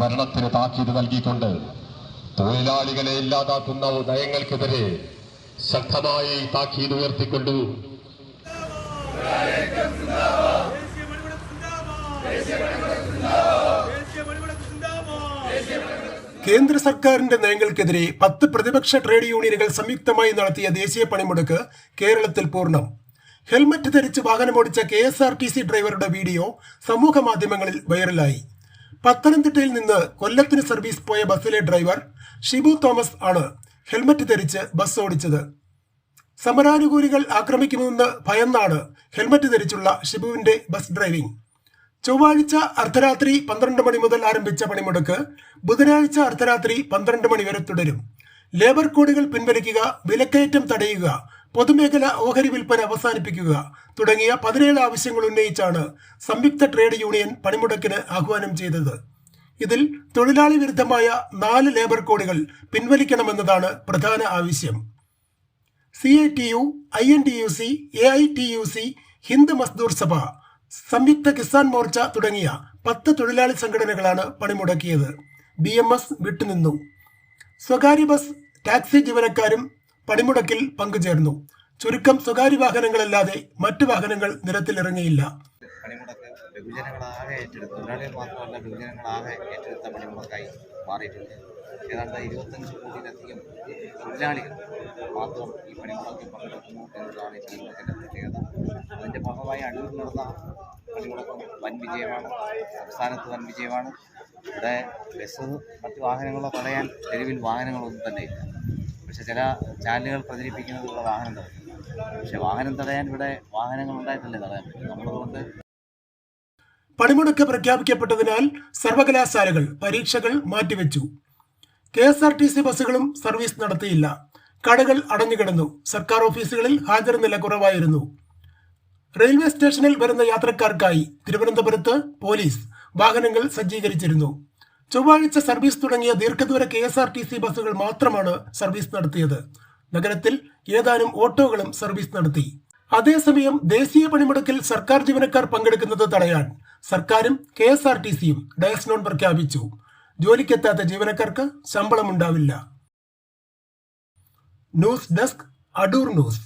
ഭരണത്തിന് താക്കീത് നൽകിക്കൊണ്ട് തൊഴിലാളികളെ ഇല്ലാതാക്കുന്ന നയങ്ങൾക്കെതിരെ ശക്തമായി താക്കീത് ഉയർത്തിക്കൊണ്ടു. കേന്ദ്ര സർക്കാരിന്റെ നയങ്ങൾക്കെതിരെ പത്ത് പ്രതിപക്ഷ ട്രേഡ് യൂണിയനുകൾ സംയുക്തമായി നടത്തിയ ദേശീയ പണിമുടക്ക് കേരളത്തിൽ പൂർണം. ഹെൽമറ്റ് ധരിച്ച് വാഹനമോടിച്ച K S R T C ഡ്രൈവറുടെ വീഡിയോ സമൂഹ മാധ്യമങ്ങളിൽ വൈറലായി. പത്തനംതിട്ടയിൽ നിന്ന് കൊല്ലത്തിന് സർവീസ് പോയ ബസ്സിലെ ഡ്രൈവർ ഷിബു തോമസ് ആണ് ഹെൽമറ്റ് ധരിച്ച് ബസ് ഓടിച്ചത്. സമരാനുകൂലികൾ ആക്രമിക്കുമെന്ന് ഭയന്നാണ് ഹെൽമറ്റ് ധരിച്ചുള്ള ഷിബുവിന്റെ ബസ് ഡ്രൈവിംഗ്. ചൊവ്വാഴ്ച അർദ്ധരാത്രി പന്ത്രണ്ട് മണി മുതൽ ആരംഭിച്ച പണിമുടക്ക് ബുധനാഴ്ച അർദ്ധരാത്രി പന്ത്രണ്ട് മണി വരെ തുടരും. ലേബർ കോഡുകൾ പിൻവലിക്കുക വിലക്കയറ്റം തടയുക പൊതുമേഖല ഓഹരി വിൽപ്പന അവസാനിപ്പിക്കുക തുടങ്ങിയ പതിനേഴ് ആവശ്യങ്ങൾ ഉന്നയിച്ചാണ് സംയുക്ത ട്രേഡ് യൂണിയൻ പണിമുടക്കിന് ആഹ്വാനം ചെയ്തത്. ഇതിൽ തൊഴിലാളി വിരുദ്ധമായ നാല് ലേബർ കോഡുകൾ പിൻവലിക്കണമെന്നതാണ് പ്രധാന ആവശ്യം. C I T U I N T U C A I T U C Hind Mazdoor Sabha Samyukta Kisan Morcha തുടങ്ങിയ പത്ത് തൊഴിലാളി സംഘടനകളാണ് പണിമുടക്കിയത്. ബി എം എസ് വിട്ടുനിന്നു. സ്വകാര്യ ബസ് ടാക്സി ജീവനക്കാരും പണിമുടക്കിൽ പങ്കുചേർന്നു. ചുരുക്കം സ്വകാര്യ വാഹനങ്ങളല്ലാതെ മറ്റു വാഹനങ്ങൾ നിരത്തിലിറങ്ങിയില്ല പണിമുടക്ക് ഈ വൻ സംസ്ഥാനത്ത് വൻ വിജയമാണ്. ഇവിടെ ബസ് മറ്റ് വാഹനങ്ങളോ തടയാൻ തെരുവിൽ വാഹനങ്ങളൊന്നും തന്നെ ഇല്ല. പക്ഷെ ചില ചാനലുകൾ പ്രചരിപ്പിക്കുന്നത് ഇവിടെ വാഹനം തടയും പക്ഷെ വാഹനം തടയാൻ ഇവിടെ വാഹനങ്ങൾ ഉണ്ടായിട്ടല്ലേ തടയാൻ പറ്റും. നമ്മളതുകൊണ്ട് പണിമുടക്ക് പ്രഖ്യാപിക്കപ്പെട്ടതിനാൽ സർവകലാശാലകൾ പരീക്ഷകൾ മാറ്റിവെച്ചു. K S R T C ബസ്സുകളും സർവീസ് നടത്തിയില്ല. കടകൾ അടഞ്ഞുകിടന്നു. സർക്കാർ ഓഫീസുകളിൽ ഹാജർ നില കുറവായിരുന്നു. റെയിൽവേ സ്റ്റേഷനിൽ വരുന്ന യാത്രക്കാർക്കായി തിരുവനന്തപുരത്ത് പോലീസ് വാഹനങ്ങൾ സജ്ജീകരിച്ചിരുന്നു. ചൊവ്വാഴ്ച സർവീസ് തുടങ്ങിയ ദീർഘദൂര K S R T C ബസ്സുകൾ മാത്രമാണ് സർവീസ് നടത്തിയത്. നഗരത്തിൽ ഏതാനും ഓട്ടോകളും സർവീസ് നടത്തി. അതേസമയം ദേശീയ പണിമുടക്കിൽ സർക്കാർ ജീവനക്കാർ പങ്കെടുക്കുന്നത് തടയാൻ സർക്കാരും കെ എസ് ആർ ടി സിയും ഡയസ് നോൺ പ്രഖ്യാപിച്ചു. ജോലിക്കെത്താത്ത ജീവനക്കാർക്ക് ശമ്പളമുണ്ടാവില്ല. News desk Adoor news.